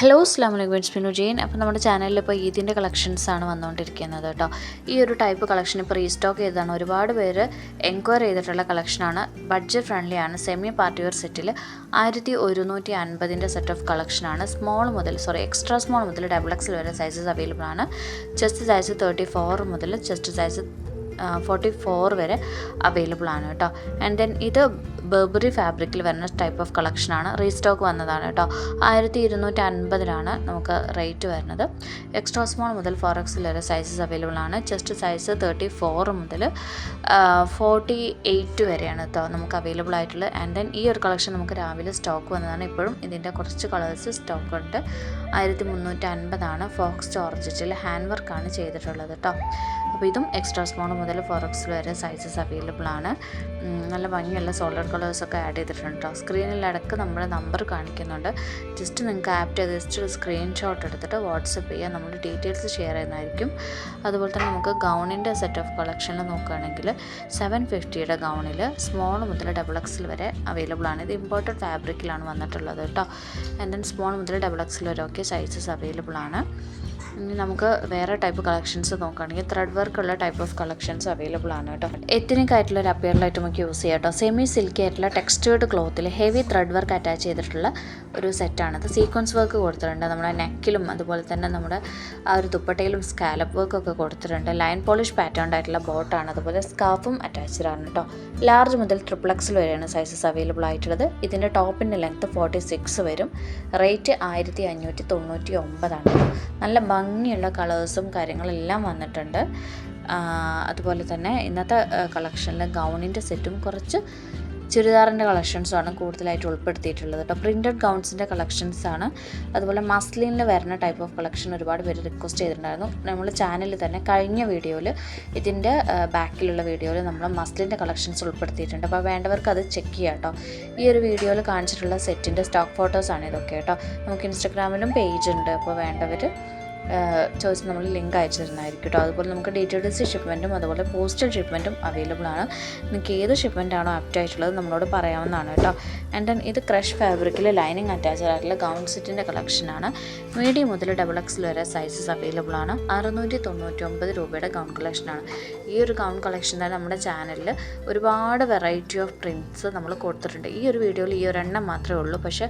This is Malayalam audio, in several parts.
ഹലോ അസ്ലാം വലൈക്കും ഇറ്റ്സ് മിനു ജെയിൻ അപ്പോൾ നമ്മുടെ ചാനലിൽ ഇപ്പോൾ ഈദിന്റെ കളക്ഷൻസ് ആണ് വന്നുകൊണ്ടിരിക്കുന്നത് കേട്ടോ. ഈ ഒരു ടൈപ്പ് കളക്ഷൻ ഇപ്പോൾ റീസ്റ്റോക്ക് ചെയ്തതാണ്. ഒരുപാട് പേര് എൻക്വയർ ചെയ്തിട്ടുള്ള കളക്ഷനാണ് ബഡ്ജറ്റ് ഫ്രണ്ട്ലിയാണ് സെമി പാർട്ടി വെയർ സെറ്റിൽ ആയിരത്തി ഒരുന്നൂറ്റി അൻപതിന്റെ സെറ്റ് ഓഫ് കളക്ഷനാണ് സ്മോൾ മുതൽ സോറി എക്സ്ട്രാ സ്മോൾ മുതൽ ഡബിൾ എക്സൽ വരെ സൈസസ് അവൈലബിൾ ആണ്. ചെസ്റ്റ് സൈസ് തേർട്ടി ഫോർ മുതൽ ചെസ്റ്റ് സൈസ് ഫോർട്ടി ഫോർ വരെ അവൈലബിൾ ആണ് കേട്ടോ. ആൻഡ് ദെൻ ഇത് ബർബറി ഫാബ്രിക്കിൽ വരുന്ന ടൈപ്പ് ഓഫ് കളക്ഷനാണ് റീസ്റ്റോക്ക് വന്നതാണ് കേട്ടോ. ആയിരത്തി ഇരുന്നൂറ്റി അൻപതിലാണ് നമുക്ക് റേറ്റ് വരുന്നത്. എക്സ്ട്രാ സ്മോൾ മുതൽ ഫോർ എക്സിൽ വരെ സൈസസ് അവൈലബിൾ ആണ്. ചെസ്റ്റ് സൈസ് തേർട്ടി ഫോർ മുതൽ ഫോർട്ടി എയ്റ്റ് വരെയാണ് കേട്ടോ നമുക്ക് അവൈലബിൾ ആയിട്ടുള്ളത്. ആൻഡ് ദെൻ ഈ ഒരു കളക്ഷൻ നമുക്ക് രാവിലെ സ്റ്റോക്ക് വന്നതാണ്. ഇപ്പോഴും ഇതിന്റെ കുറച്ച് കളേഴ്സ് സ്റ്റോക്ക് ഉണ്ട്. ആയിരത്തി മുന്നൂറ്റി അൻപതാണ് ഫോക്സ് ജോർജറ്റിൽ ഹാൻഡ് വർക്കാണ് ചെയ്തിട്ടുള്ളത് കേട്ടോ അപ്പോൾ ഇതും എക്സ്ട്രാ സ്മോൾ മുതൽ ഫോർ എക്സ് വരെ സൈസസ് അവൈലബിൾ ആണ്. നല്ല ഭംഗിയുള്ള സോളിഡ് കളേഴ്സൊക്കെ ആഡ് ചെയ്തിട്ടുണ്ട് കേട്ടോ സ്ക്രീനിൽ ഇടയ്ക്ക് നമ്മുടെ നമ്പർ കാണിക്കുന്നുണ്ട്. ജസ്റ്റ് നിങ്ങൾക്ക് ആപ്പ് ചെയ്ത് ജസ്റ്റ് ഒരു സ്ക്രീൻഷോട്ട് എടുത്തിട്ട് വാട്സപ്പ് ചെയ്യുക നമ്മൾ ഡീറ്റെയിൽസ് ഷെയർ ചെയ്യുന്നതായിരിക്കും. അതുപോലെ തന്നെ നമുക്ക് ഗൗണിന്റെ സെറ്റ് ഓഫ് കളക്ഷനിൽ നോക്കുകയാണെങ്കിൽ സെവൻ ഫിഫ്റ്റിയുടെ ഗൗണിൽ സ്മോൾ മുതൽ ഡബിൾ എക്സിൽ വരെ അവൈലബിൾ ആണ്. ഇത് ഇമ്പോർട്ടഡ് ഫാബ്രിക്കിലാണ് വന്നിട്ടുള്ളത് കേട്ടോ ആൻഡ് ദെൻ സ്മോൾ മുതൽ ഡബിൾ എക്സിൽ വരെ ഒക്കെ സൈസസ് അവൈലബിൾ ആണ്. ഇനി നമുക്ക് വേറെ ടൈപ്പ് കളക്ഷൻസ് നോക്കുകയാണെങ്കിൽ ത്രെഡ് വർക്ക് ഉള്ള ടൈപ്പ് ഓഫ് കളക്ഷൻസ് അവൈലബിൾ ആണ് കേട്ടോ. എത്തിനിക് ആയിട്ടുള്ള ഒരു ഐറ്റം ഒക്കെ യൂസ് ചെയ്യാം കേട്ടോ. സെമി സിൽക്കി ആയിട്ടുള്ള ടെക്സ്റ്റേർഡ് ക്ലോത്തിൽ ഹെവി ത്രെഡ് വർക്ക് അറ്റാച്ച് ചെയ്തിട്ടുള്ള ഒരു സെറ്റാണ് ഇത് സീക്വൻസ് വർക്ക് കൊടുത്തിട്ടുണ്ട്. നമ്മുടെ നെക്കിലും അതുപോലെ തന്നെ നമ്മുടെ ആ ഒരു ദുപ്പട്ടയിലും സ്കാലപ്പ് വർക്ക് ഒക്കെ കൊടുത്തിട്ടുണ്ട്. ലൈൻ പോളിഷ് പാറ്റേൺ ആയിട്ടുള്ള ബോട്ടാണ് അതുപോലെ സ്കാർഫും അറ്റാച്ച്ഡ് ആണ് കേട്ടോ. ലാർജ് മുതൽ ട്രിപ്പിൾ എക്സിൽ വരെയാണ് സൈസസ് അവൈലബിൾ ആയിട്ടുള്ളത്. ഇതിന്റെ ടോപ്പിന്റെ ലെങ്ത്ത് ഫോർട്ടി സിക്സ് വരും. റേറ്റ് ആയിരത്തി അഞ്ഞൂറ്റി തൊണ്ണൂറ്റി ഒമ്പതാണ്. നല്ല ഭംഗിയുള്ള കളേഴ്സും കാര്യങ്ങളെല്ലാം വന്നിട്ടുണ്ട്. അതുപോലെ തന്നെ ഇന്നത്തെ കളക്ഷനിൽ ഗൗണിന്റെ സെറ്റും കുറച്ച് ചുരിദാറിന്റെ കളക്ഷൻസുമാണ് കൂടുതലായിട്ട് ഉൾപ്പെടുത്തിയിട്ടുള്ളത്. കേട്ടോ പ്രിന്റഡ് ഗൗൺസിന്റെ കളക്ഷൻസാണ്. അതുപോലെ മസ്ലിനിൽ വരുന്ന ടൈപ്പ് ഓഫ് കളക്ഷൻ ഒരുപാട് പേര് റിക്വസ്റ്റ് ചെയ്തിട്ടുണ്ടായിരുന്നു. നമ്മൾ ചാനലിൽ തന്നെ കഴിഞ്ഞ വീഡിയോയിൽ ഇതിന്റെ ബാക്കിലുള്ള വീഡിയോയിൽ നമ്മൾ മസ്ലിന്റെ കളക്ഷൻസ് ഉൾപ്പെടുത്തിയിട്ടുണ്ട്. അപ്പോൾ വേണ്ടവർക്ക് അത് ചെക്ക് ചെയ്യാം കേട്ടോ ഈ ഒരു വീഡിയോയിൽ കാണിച്ചിട്ടുള്ള സെറ്റിന്റെ സ്റ്റോക്ക് ഫോട്ടോസാണ് ഇതൊക്കെ കേട്ടോ നമുക്ക് ഇൻസ്റ്റഗ്രാമിലും പേജ് ഉണ്ട്. അപ്പോൾ വേണ്ടവർ ചോദിച്ച് നമ്മൾ ലിങ്ക് അയച്ചു തരുന്നതായിരിക്കും കേട്ടോ അതുപോലെ നമുക്ക് ഡീറ്റെയിൽസ് ടി ഷിപ്മെന്റും അതുപോലെ പോസ്റ്റൽ ഷിപ്മെന്റും അവൈലബിൾ ആണ്. നിങ്ങൾക്ക് ഏത് ഷിപ്മെന്റ് ആണോ ആപ്റ്റ് ആയിട്ടുള്ളത് നമ്മളോട് പറയാവുന്നതാണ് കേട്ടോ ആൻഡ് ദെൻ ഇത് ക്രഷ് ഫാബ്രിക്കിൽ ലൈനിങ് അറ്റാച്ച് ആയിട്ടുള്ള ഗൗൺ സെറ്റിന്റെ കളക്ഷനാണ് മീഡിയം മുതൽ ഡബിൾ എക്സിൽ വരെ സൈസസ് അവൈലബിൾ ആണ്. അറുന്നൂറ്റി തൊണ്ണൂറ്റി ഒമ്പത് രൂപയുടെ ഗൗൺ കളക്ഷനാണ് ഈ ഒരു ഗൗൺ കളക്ഷൻ തന്നെ നമ്മുടെ ചാനലിൽ ഒരുപാട് വെറൈറ്റി ഓഫ് പ്രിന്റ്സ് നമ്മൾ കൊടുത്തിട്ടുണ്ട്. ഈ ഒരു വീഡിയോയിൽ ഈ ഒരെണ്ണം മാത്രമേ ഉള്ളൂ. പക്ഷേ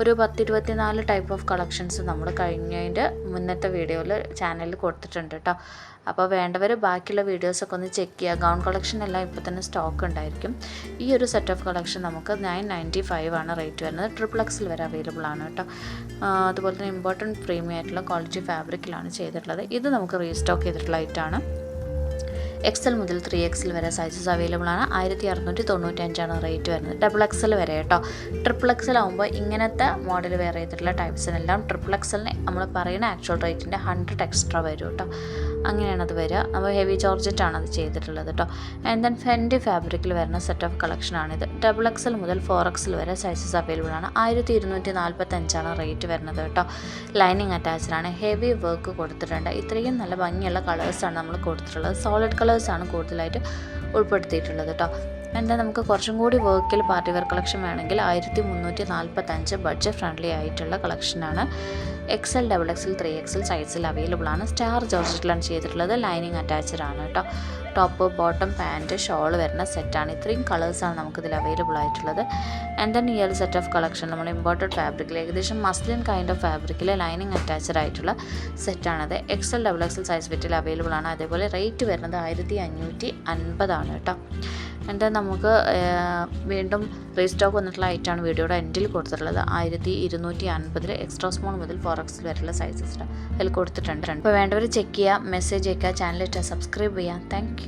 ഒരു പത്തിരുപത്തി നാല് ടൈപ്പ് ഓഫ് കളക്ഷൻസ് നമ്മൾ കഴിഞ്ഞതിന്റെ മുന്നത്തെ വീഡിയോയിൽ ചാനലിൽ കൊടുത്തിട്ടുണ്ട് കേട്ടോ അപ്പോൾ വേണ്ടവർ ബാക്കിയുള്ള വീഡിയോസൊക്കെ ഒന്ന് ചെക്ക് ചെയ്യുക ഗൗൺ കളക്ഷൻ എല്ലാം ഇപ്പോൾ തന്നെ സ്റ്റോക്ക് ഉണ്ടായിരിക്കും. ഈ ഒരു സെറ്റ് ഓഫ് കളക്ഷൻ നമുക്ക് നയൻ നയന്റി ഫൈവ് ആണ് റേറ്റ് വരുന്നത്. ട്രിപ്പിൾ എക്സിൽ വരെ അവൈലബിൾ ആണ് കേട്ടോ അതുപോലെ തന്നെ ഇമ്പോർട്ടന്റ് പ്രീമിയം ആയിട്ടുള്ള ക്വാളിറ്റി ഫാബ്രിക്കിലാണ് ചെയ്തിട്ടുള്ളത്. ഇത് നമുക്ക് റീസ്റ്റോക്ക് ചെയ്തിട്ടുള്ള ഐറ്റാണ് എക്സൽ മുതൽ ത്രീ എക്സൽ വരെ സൈസസ് അവൈലബിൾ ആണ്. ആയിരത്തി അറുന്നൂറ്റി തൊണ്ണൂറ്റി അഞ്ചാണ് റേറ്റ് വരുന്നത് ഡബിൾ എക്സൽ വരെ കേട്ടോ. ട്രിപ്പിൾ എക്സൽ ആകുമ്പോൾ ഇങ്ങനത്തെ മോഡൽ വേറെ ചെയ്തിട്ടുള്ള ടൈപ്സിനെല്ലാം ട്രിപ്പിൾ എക്സലിന് നമ്മൾ പറയുന്ന ആക്ച്വൽ റേറ്റിന്റെ ഹൺഡ്രഡ് എക്സ്ട്രാ വരും കേട്ടോ. അങ്ങനെയാണ് അത് വരിക. അപ്പോൾ ഹെവി ജോർജറ്റ് ആണ് അത് ചെയ്തിട്ടുള്ളത് കേട്ടോ. ആൻഡ് ദെൻ ഫെൻഡി ഫാബ്രിക്കിൽ വരുന്ന സെറ്റ് ഓഫ് കളക്ഷനാണിത് ഡബിൾ എക്സൽ മുതൽ ഫോർ എക്സൽ വരെ സൈസസ് അവൈലബിൾ ആണ്. ആയിരത്തി ഇരുന്നൂറ്റി നാൽപ്പത്തഞ്ചാണ് റേറ്റ് വരുന്നത് കേട്ടോ. ലൈനിങ് അറ്റാച്ച്ഡ് ആണ്. ഹെവി വർക്ക് കൊടുത്തിട്ടുണ്ട്. ഇത്രയും നല്ല ഭംഗിയുള്ള കളേഴ്സാണ് നമ്മൾ കൊടുത്തിട്ടുള്ളത്. സോളിഡ് കളേഴ്സാണ് കൂടുതലായിട്ട് ഉൾപ്പെടുത്തിയിട്ടുള്ളത് കേട്ടോ. എന്താ നമുക്ക് കുറച്ചും കൂടി വർക്കിൽ പാർട്ടി വെയർ കളക്ഷൻ വേണമെങ്കിൽ ആയിരത്തി മുന്നൂറ്റി നാൽപ്പത്തഞ്ച് ബഡ്ജറ്റ് ഫ്രണ്ട്ലി ആയിട്ടുള്ള കളക്ഷനാണ് XL double XL three XL സൈസിൽ അവൈലബിൾ ആണ്. സ്റ്റാർ ജോർജറ്റിലാണ് ചെയ്തിട്ടുള്ളത്. ലൈനിങ് അറ്റാച്ച്ഡ് ആണ് കേട്ടോ ടോപ്പ് ബോട്ടം പാന്റ് ഷോൾ വരുന്ന സെറ്റാണ് ഇത്രയും കളേഴ്സാണ് നമുക്കിതിൽ അവൈലബിൾ ആയിട്ടുള്ളത്. ആൻഡ് ദെൻ ഒരു സെറ്റ് ഓഫ് കളക്ഷൻ നമ്മൾ ഇമ്പോർട്ടഡ് ഫാബ്രിക്കിൽ ഏകദേശം മസ്ലിൻ കൈൻഡ് ഓഫ് ഫാബ്രിക്കിൽ ലൈനിങ് അറ്റാച്ച്ഡ് ആയിട്ടുള്ള സെറ്റാണത് എക്സൽ ഡബിൾ എക്സൽ സൈസ് വെറ്റിൽ അവൈലബിൾ ആണ്. അതേപോലെ റേറ്റ് വരുന്നത് ആയിരത്തി അഞ്ഞൂറ്റി അൻപതാണ് കേട്ടോ എന്റെ നമുക്ക് വീണ്ടും റീസ്റ്റോക്ക് വന്നിട്ടുള്ള ഐറ്റാണ് വീഡിയോയുടെ എൻഡിൽ കൊടുത്തിട്ടുള്ളത്. ആയിരത്തി ഇരുന്നൂറ്റി അൻപതിൽ എക്സ്ട്രാ സ്മോൾ മുതൽ ഫോർ എക്സിൽ വരെയുള്ള സൈസസ് അതിൽ കൊടുത്തിട്ടുണ്ട്. അപ്പോൾ വേണ്ടവർ ചെക്ക് ചെയ്യുക മെസ്സേജ് അയക്കുക ചാനൽ സബ്സ്ക്രൈബ് ചെയ്യുക. താങ്ക്